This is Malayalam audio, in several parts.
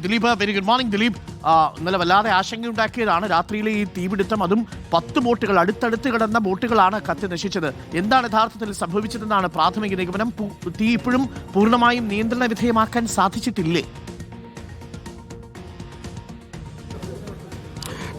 Dileep very good morning Dileep. ഇന്നലെ വല്ലാതെ ആശങ്കയുണ്ടാക്കിയതാണ്. രാത്രിയിലെ ഈ തീപിടുത്തം അതും പത്ത് ബോട്ടുകൾ അടുത്തടുത്ത് കിടന്ന ബോട്ടുകളാണ് കത്തി നശിച്ചത്. എന്താണ് യഥാർത്ഥത്തിൽ സംഭവിച്ചതെന്നാണ് പ്രാഥമിക നിഗമനം. തീ ഇപ്പോഴും പൂർണമായും നിയന്ത്രണ വിധേയമാക്കാൻ സാധിച്ചിട്ടില്ലേ?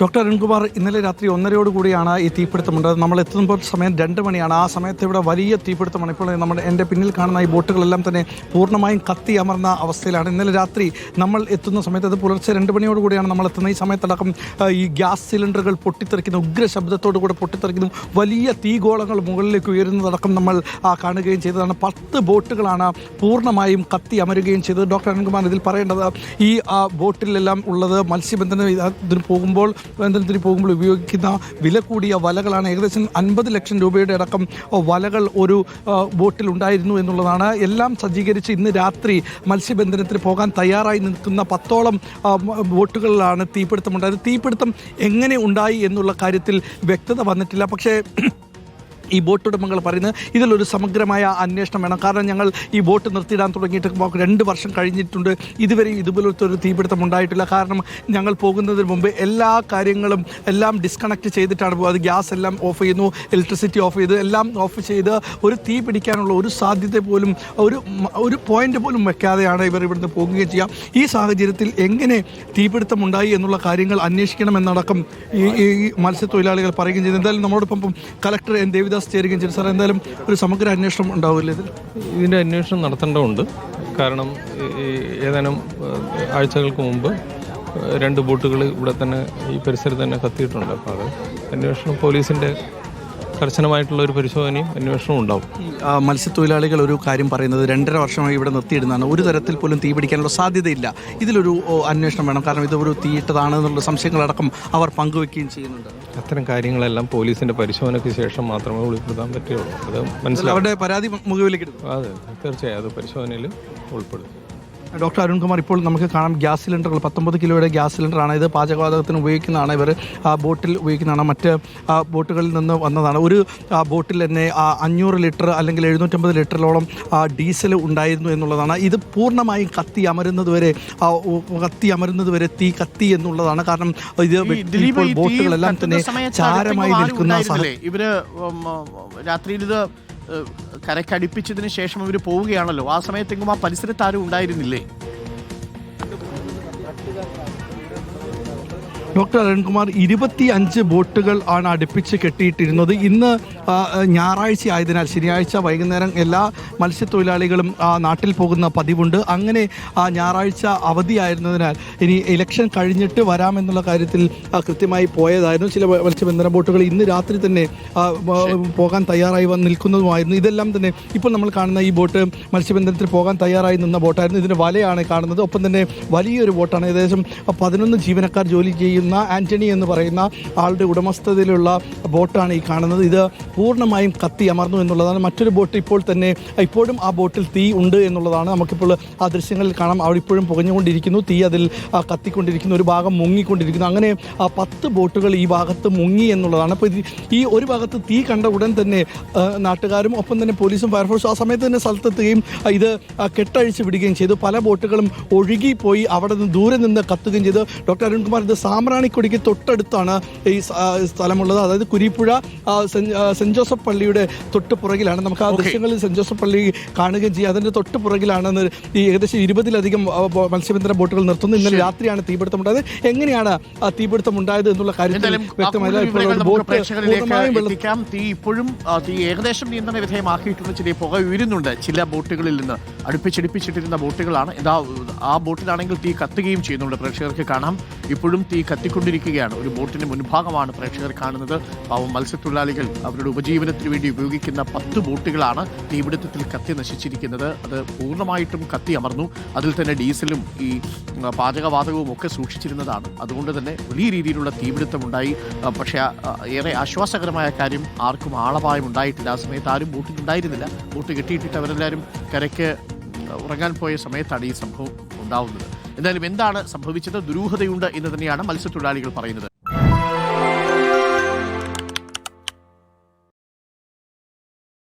ഡോക്ടർ അരുൺകുമാർ ഇന്നലെ രാത്രി ഒന്നരയോട് കൂടിയാണ് ഈ തീപിടുത്തമുണ്ടായത് നമ്മൾ എത്തുമ്പോൾ സമയം രണ്ട് മണിയാണ്. ആ സമയത്ത് ഇവിടെ വലിയ തീപിടുത്തമാണ്. ഇപ്പോൾ നമ്മുടെ എന്റെ പിന്നിൽ കാണുന്ന ഈ ബോട്ടുകളെല്ലാം തന്നെ പൂർണമായും കത്തി അമർന്ന അവസ്ഥയിലാണ്. ഇന്നലെ രാത്രി നമ്മൾ എത്തുന്ന സമയത്ത് അത് പുലർച്ചെ രണ്ട് മണിയോട് കൂടിയാണ് നമ്മൾ എത്തുന്നത്. ഈ സമയത്തടക്കം ഈ ഗ്യാസ് സിലിണ്ടറുകൾ പൊട്ടിത്തെറിക്കുന്ന ഉഗ്ര ശബ്ദത്തോടു കൂടെ പൊട്ടിത്തെറിക്കുന്നു. വലിയ തീഗോളങ്ങൾ മുകളിലേക്ക് ഉയരുന്നതടക്കം നമ്മൾ കാണുകയും ചെയ്തതാണ്. പത്ത് ബോട്ടുകളാണ് പൂർണമായും കത്തി അമരുകയും ചെയ്തത്. ഡോക്ടർ അരുൺകുമാർ ഇതിൽ പറയേണ്ടത് ഈ ബോട്ടിലെല്ലാം ഉള്ളത് മത്സ്യബന്ധന ഇതിന് പോകുമ്പോൾ ബന്ധനത്തിന് പോകുമ്പോൾ ഉപയോഗിക്കുന്ന വില കൂടിയ വലകളാണ് ഏകദേശം അൻപത് ലക്ഷം രൂപയുടെ അടക്കം വലകൾ ഒരു ബോട്ടിൽ ഉണ്ടായിരുന്നു എന്നുള്ളതാണ്. എല്ലാം സജ്ജീകരിച്ച് ഇന്ന് രാത്രി മത്സ്യബന്ധനത്തിന് പോകാൻ തയ്യാറായി നിൽക്കുന്ന പത്തോളം ബോട്ടുകളിലാണ് തീപിടുത്തം ഉണ്ടായത്. തീപിടുത്തം എങ്ങനെ ഉണ്ടായി എന്നുള്ള കാര്യത്തിൽ വ്യക്തത വന്നിട്ടില്ല. പക്ഷേ ഈ ബോട്ട് ഉടമകൾ പറയുന്നത് ഇതിലൊരു സമഗ്രമായ അന്വേഷണം വേണം. കാരണം ഞങ്ങൾ ഈ ബോട്ട് നിർത്തിയിടാൻ തുടങ്ങിയിട്ട് രണ്ട് വർഷം കഴിഞ്ഞിട്ടുണ്ട്. ഇതുവരെ ഇതുപോലത്തെ ഒരു തീപിടുത്തം ഉണ്ടായിട്ടില്ല. കാരണം ഞങ്ങൾ പോകുന്നതിന് മുമ്പ് എല്ലാ കാര്യങ്ങളും എല്ലാം ഡിസ്കണക്ട് ചെയ്തിട്ടാണ് പോകുന്നത് ഗ്യാസ് എല്ലാം ഓഫ് ചെയ്യുന്നു ഇലക്ട്രിസിറ്റി ഓഫ് ചെയ്ത് എല്ലാം ഓഫ് ചെയ്ത് ഒരു തീ പിടിക്കാനുള്ള ഒരു സാധ്യത പോലും ഒരു ഒരു പോയിന്റ് പോലും വെക്കാതെയാണ് ഇവർ ഇവിടുന്ന് പോകുകയും ചെയ്യുക ഈ സാഹചര്യത്തിൽ എങ്ങനെ തീപിടുത്തം ഉണ്ടായി എന്നുള്ള കാര്യങ്ങൾ അന്വേഷിക്കണമെന്നടക്കം ഈ ഈ മത്സ്യത്തൊഴിലാളികൾ പറയുകയും ചെയ്തു. എന്തായാലും നമ്മളോടൊപ്പം ഇപ്പം കലക്ടർ എൻ. ദേവിദാസ് ചേരുകയും ചെയ്തു. സാർ എന്തായാലും ഒരു സമഗ്ര അന്വേഷണം ഉണ്ടാവില്ല ഇതിൽ? ഇതിന്റെ അന്വേഷണം നടത്തേണ്ടതുണ്ട്. കാരണം ഏതാനും ആഴ്ചകൾക്ക് മുമ്പ് രണ്ട് ബോട്ടുകൾ ഇവിടെ തന്നെ ഈ പരിസരത്ത് തന്നെ കത്തിയിട്ടുണ്ട്. അപ്പോൾ അത് അന്വേഷണം പോലീസിന്റെ കർശനമായിട്ടുള്ള ഒരു പരിശോധനയും അന്വേഷണവും ഉണ്ടാവും. മത്സ്യത്തൊഴിലാളികൾ ഒരു കാര്യം പറയുന്നത് രണ്ടര വർഷമായി ഇവിടെ നിർത്തിയിടുന്നതാണ്. ഒരു തരത്തിൽ പോലും തീ പിടിക്കാനുള്ള സാധ്യതയില്ല. ഇതിലൊരു അന്വേഷണം വേണം. കാരണം ഇത് ഒരു തീയിട്ടതാണ് എന്നുള്ള സംശയങ്ങളടക്കം അവർ പങ്കുവെക്കുകയും ചെയ്യുന്നുണ്ട്. അത്തരം കാര്യങ്ങളെല്ലാം പോലീസിന്റെ പരിശോധനയ്ക്ക് ശേഷം മാത്രമേ ഉൾപ്പെടുത്താൻ പറ്റുകയുള്ളൂ. അത് മനസ്സിലാവും. അവരുടെ പരാതി മുഖവിലേക്ക് അതെ തീർച്ചയായും അത് പരിശോധനയിൽ ഉൾപ്പെടും. ഡോക്ടർ അരുൺകുമാർ ഇപ്പോൾ നമുക്ക് കാണാം ഗ്യാസ് സിലിണ്ടറുകൾ പത്തൊമ്പത് കിലോയുടെ ഗ്യാസ് സിലിണ്ടറാണ് ഇത്. പാചകവാതകത്തിന് ഉപയോഗിക്കുന്നതാണ് ഇവർ ആ ബോട്ടിൽ ഉപയോഗിക്കുന്നതാണ്. മറ്റ് ബോട്ടുകളിൽ നിന്ന് വന്നതാണ്. ഒരു ബോട്ടിൽ തന്നെ അഞ്ഞൂറ് ലിറ്റർ അല്ലെങ്കിൽ എഴുന്നൂറ്റമ്പത് ലിറ്ററിലോളം ആ, ഡീസൽ ഉണ്ടായിരുന്നു എന്നുള്ളതാണ്. ഇത് പൂർണമായും കത്തി അമരുന്നത് വരെ കത്തി അമരുന്നത് വരെ തീ കത്തി എന്നുള്ളതാണ്. കാരണം ഇത് ബോട്ടുകളെല്ലാം തന്നെ ചാരമായി നിൽക്കുന്ന? ഇവർ രാത്രിയിൽ ഇത് കരക്കടുപ്പിച്ചതിന് ശേഷം ഇവർ പോവുകയാണല്ലോ. ആ സമയത്തെങ്കിലും ആ പരിസരത്ത് ആരും ഉണ്ടായിരുന്നില്ലേ? ഡോക്ടർ അരുൺകുമാർ ഇരുപത്തി അഞ്ച് ബോട്ടുകൾ ആണ് അടുപ്പിച്ച് കെട്ടിയിട്ടിരുന്നത്. ഇന്ന് ഞായറാഴ്ച ആയതിനാൽ ശനിയാഴ്ച വൈകുന്നേരം എല്ലാ മത്സ്യത്തൊഴിലാളികളും നാട്ടിൽ പോകുന്ന പതിവുണ്ട്. അങ്ങനെ ആ, ഞായറാഴ്ച അവധിയായിരുന്നതിനാൽ ഇനി ഇലക്ഷൻ കഴിഞ്ഞിട്ട് വരാമെന്നുള്ള കാര്യത്തിൽ കൃത്യമായി പോയതായിരുന്നു. ചില മത്സ്യബന്ധന ബോട്ടുകൾ ഇന്ന് രാത്രി തന്നെ പോകാൻ തയ്യാറായി വന്ന് നിൽക്കുന്നതുമായിരുന്നു. ഇതെല്ലാം തന്നെ ഇപ്പോൾ നമ്മൾ കാണുന്ന ഈ ബോട്ട് മത്സ്യബന്ധനത്തിന് പോകാൻ തയ്യാറായി നിന്ന ബോട്ടായിരുന്നു. ഇതിന് വലയാണ് കാണുന്നത്. ഒപ്പം തന്നെ വലിയൊരു ബോട്ടാണ്. ഏകദേശം പതിനൊന്ന് ജീവനക്കാർ ജോലി ചെയ്യുന്ന ആന്റണി എന്ന് പറയുന്ന ആളുടെ ഉടമസ്ഥതയിലുള്ള ബോട്ടാണ് ഈ കാണുന്നത്. ഇത് പൂർണമായും കത്തി അമർന്നു എന്നുള്ളതാണ്. മറ്റൊരു ബോട്ട് ഇപ്പോൾ തന്നെ ഇപ്പോഴും ആ ബോട്ടിൽ തീ ഉണ്ട് എന്നുള്ളതാണ് നമുക്കിപ്പോൾ ആ ദൃശ്യങ്ങളിൽ കാണാം. അവിടെ ഇപ്പോഴും പുകഞ്ഞുകൊണ്ടിരിക്കുന്നു. തീ അതിൽ കത്തിക്കൊണ്ടിരിക്കുന്നു. ഒരു ഭാഗം മുങ്ങിക്കൊണ്ടിരിക്കുന്നു. അങ്ങനെ ആ പത്ത് ബോട്ടുകൾ ഈ ഭാഗത്ത് മുങ്ങി എന്നുള്ളതാണ്. അപ്പോൾ ഈ ഒരു ഭാഗത്ത് തീ കണ്ട ഉടൻ തന്നെ നാട്ടുകാരും ഒപ്പം തന്നെ പോലീസും ഫയർഫോഴ്സും ആ സമയത്ത് തന്നെ സ്ഥലത്തെത്തുകയും ഇത് കെട്ടഴിച്ച് വിടുകയും ചെയ്തു. പല ബോട്ടുകളും ഒഴുകിപ്പോയി അവിടെ നിന്ന് ദൂരെ നിന്ന് കത്തുകയും ചെയ്തു. ഡോക്ടർ അരുൺകുമാർ ഇത് സാമ്രാണിക്കൊടിക്ക് തൊട്ടടുത്താണ് ഈ സ്ഥലമുള്ളത്. അതായത് കുരിപ്പുഴ സെന്റ് ജോസഫ് പള്ളിയുടെ തൊട്ട് പുറകിലാണ്. നമുക്ക് ആ ദൃശ്യങ്ങളിൽ സെന്റ് ജോസഫ് പള്ളി കാണുകയും ചെയ്യും. അതിന്റെ തൊട്ട് പുറകിലാണ് ഈ ഏകദേശം ഇരുപതിലധികം മത്സ്യബന്ധന ബോട്ടുകൾ നിർത്തുന്നത്. ഇന്നലെ രാത്രിയാണ് തീപിടുത്തം ഉണ്ടായത്. എങ്ങനെയാണ് ആ തീപിടുത്തം ഉണ്ടായത് എന്നുള്ള കാര്യത്തിൽ തീ ഇപ്പോഴും തീ ഏകദേശം നിയന്ത്രണ ചില പുക ഉയരുന്നുണ്ട്. ചില ബോട്ടുകളിൽ നിന്ന് അടുപ്പിച്ചടുപ്പിച്ചിട്ടിരുന്ന ബോട്ടുകളാണ്. ഇതാ ആ ബോട്ടിലാണെങ്കിൽ തീ കത്തുകയും ചെയ്യുന്നുണ്ട്. പ്രേക്ഷകർക്ക് കാണാം. ഇപ്പോഴും തീ കത്തിക്കൊണ്ടിരിക്കുകയാണ് ഒരു ബോട്ടിന്റെ മുൻഭാഗമാണ് പ്രേക്ഷകർ കാണുന്നത്. പാവം മത്സ്യത്തൊഴിലാളികൾ അവരുടെ ഉപജീവനത്തിന് വേണ്ടി ഉപയോഗിക്കുന്ന പത്ത് ബോട്ടുകളാണ് തീപിടുത്തത്തിൽ കത്തി നശിച്ചിരിക്കുന്നത്. അത് പൂർണമായിട്ടും കത്തി അമർന്നു. അതിൽ തന്നെ ഡീസലും ഈ പാചകവാതകവും ഒക്കെ സൂക്ഷിച്ചിരുന്നതാണ്. അതുകൊണ്ട് തന്നെ വലിയ രീതിയിലുള്ള തീപിടുത്തമുണ്ടായി. പക്ഷേ ഏറെ ആശ്വാസകരമായ കാര്യം ആർക്കും ആളപായം ഉണ്ടായിട്ടില്ല. ആ സമയത്ത് ആരും ബോട്ടിൽ ഉണ്ടായിരുന്നില്ല. ബോട്ട് കെട്ടിയിട്ടിട്ട് അവരെല്ലാവരും കരയ്ക്ക് ഉറങ്ങാൻ പോയ സമയത്താണ് ഈ സംഭവം ഉണ്ടാവുന്നത്. എന്തായാലും എന്താണ് സംഭവിച്ചത്? ദുരൂഹതയുണ്ട് എന്ന് തന്നെയാണ് മത്സ്യത്തൊഴിലാളികൾ പറയുന്നത്.